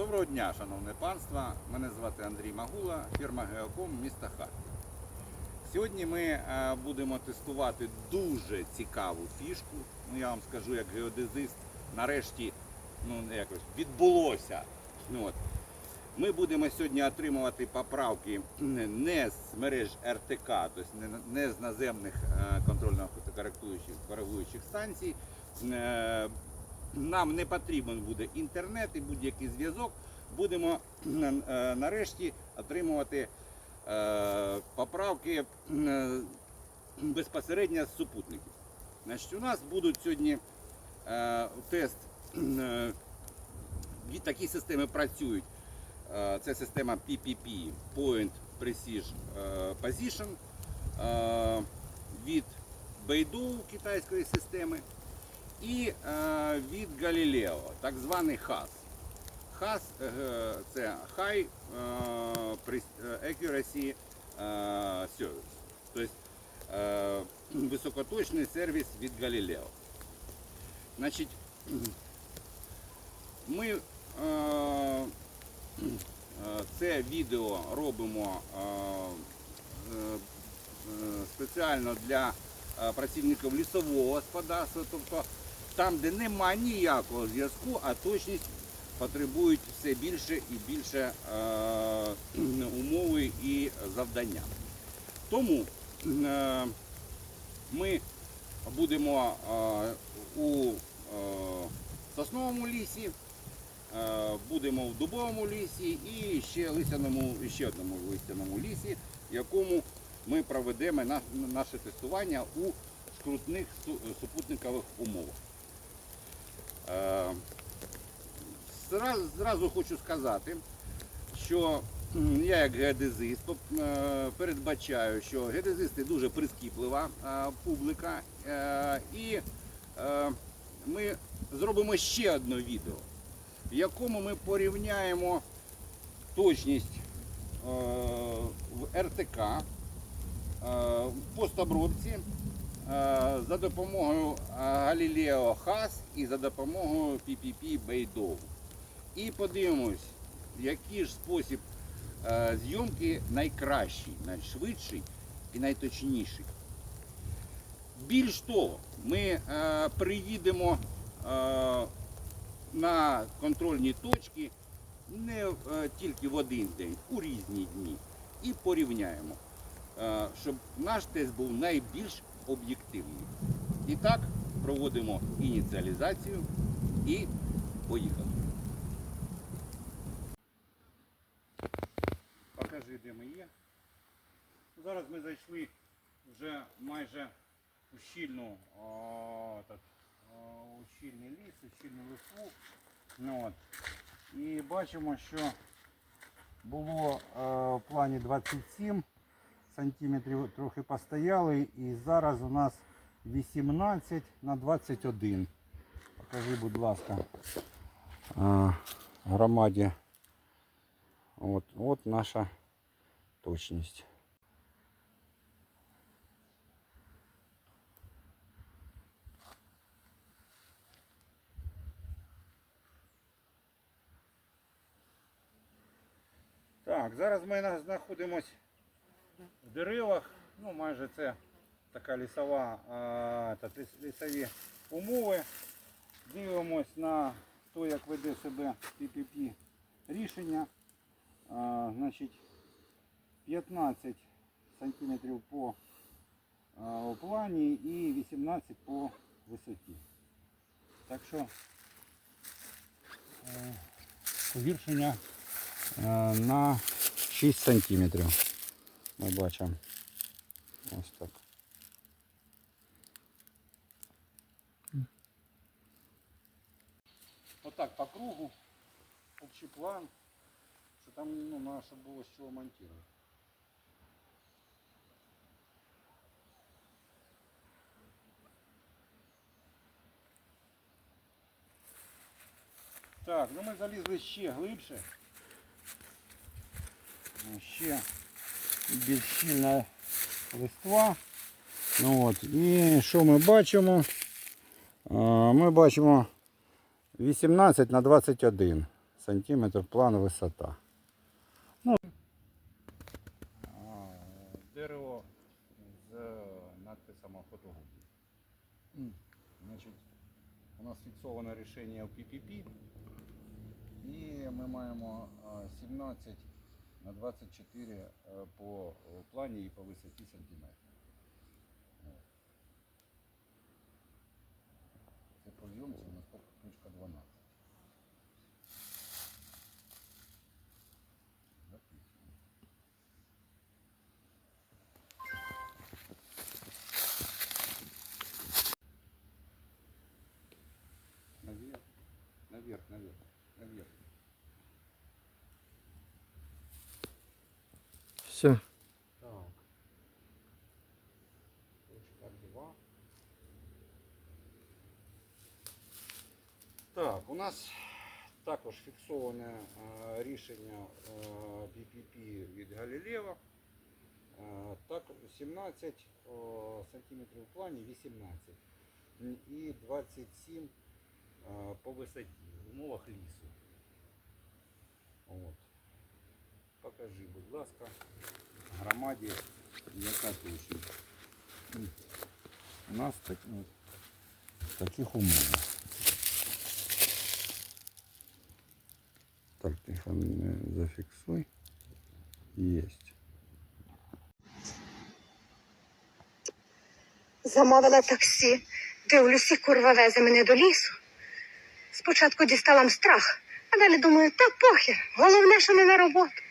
Доброго дня, шановне панство. Мене звати Андрій Магула, фірма Геоком міста Харків. Сьогодні ми е, будемо тестувати дуже цікаву фішку. Ну я вам скажу, як геодезист, нарешті ну, якось відбулося. Ну, от. Ми будемо сьогодні отримувати поправки не з мереж РТК, тобто не, з наземних е, контрольно-коригуючих коригуючих станцій. Е, Нам не потрібен буде інтернет і будь-який зв'язок. Будемо е, нарешті отримувати е, поправки е, безпосередньо з супутників. Значить, у нас будуть сьогодні е, тест. е, такі системи працюють. Е, Це система PPP Point Precision е, Position е, від Beidou китайської системи і е, від Galileo, так званий HAS. HAS е, це High е, Pre- Accuracy е, Service. Тобто е, високоточний сервіс від Galileo. Значить, ми е, е, це відео робимо е, е, е, спеціально для е, працівників лісового господарства, тобто там, де нема ніякого зв'язку, а точність потребують все більше і більше е, умови і завдання. Тому е, ми будемо е, у е, сосновому лісі, е, будемо в дубовому лісі і ще лисяному, ще одному лисяному лісі, в якому ми проведемо на- наше тестування у скрутних супутникових умовах. Е, Зразу, хочу сказати, що я як геодезист е, передбачаю, що геодезисти дуже прискіплива е, публіка. І ми зробимо ще одне відео, в якому ми порівняємо точність в РТК в постобробці за допомогою е, Galileo HAS і за допомогою PPP Beidou. І подивимось, який ж спосіб е, зйомки найкращий, найшвидший і найточніший. Більш того, ми е, приїдемо е, на контрольні точки не е, тільки в один день, у різні дні. І порівняємо, е, щоб наш тест був найбільш об'єктивний. І так, проводимо ініціалізацію і поїхали. Покажи, де ми є. Зараз ми зайшли вже майже у щільну, о, так, о, у щільний ліс, у щільну лису. Ну, от. І бачимо, що було е, в плані 27 сантиметрів трохи постояли і зараз у нас 18 на 21. Покажи, будь ласка, е, громаді. От, от наша точність. Так, зараз ми на- знаходимось в деревах. Ну, майже це така лісова, а, та, лісові умови. Дивимось на те, як веде себе PPP рішення. А, значить, 15 сантиметрів по а, плані і 18 по висоті. Так що е, погіршення е, на 6 сантиметрів. Ми бачимо. Ось так. Отак по кругу. Общий план. Що там ну, наше було з чого монтувати. Так, ну ми залізли ще глибше. Ще більш щільна листва. Ну, от. І що ми бачимо? Ми бачимо 18 на 21 сантиметрів план висота. Ну, дерево з надписом фотографії. Значить, у нас фіксоване рішення в PPP. І ми маємо 17 на 24 е, по е, плані і по висоті сантиметрів. От. Це по зйомці у нас поки точка 12. Записуємо. Наверх, наверх, наверх, наверх. Все. Так. Точка 2. Так, у нас також фіксоване е, рішення е, BPP від Галілева. Е, так, 17 о, сантиметрів в плані, 18 М, і 27 е, по висоті в умовах лісу. От. Покажи, будь ласка, громаді, яка точність. У нас так, ну, таких умовах. Так, тихо, не зафіксуй. Есть. Замовила таксі. Дивлюся, курва везе мене до лісу. Спочатку дістала страх, а далі думаю, та похер. Головне, що не на роботу.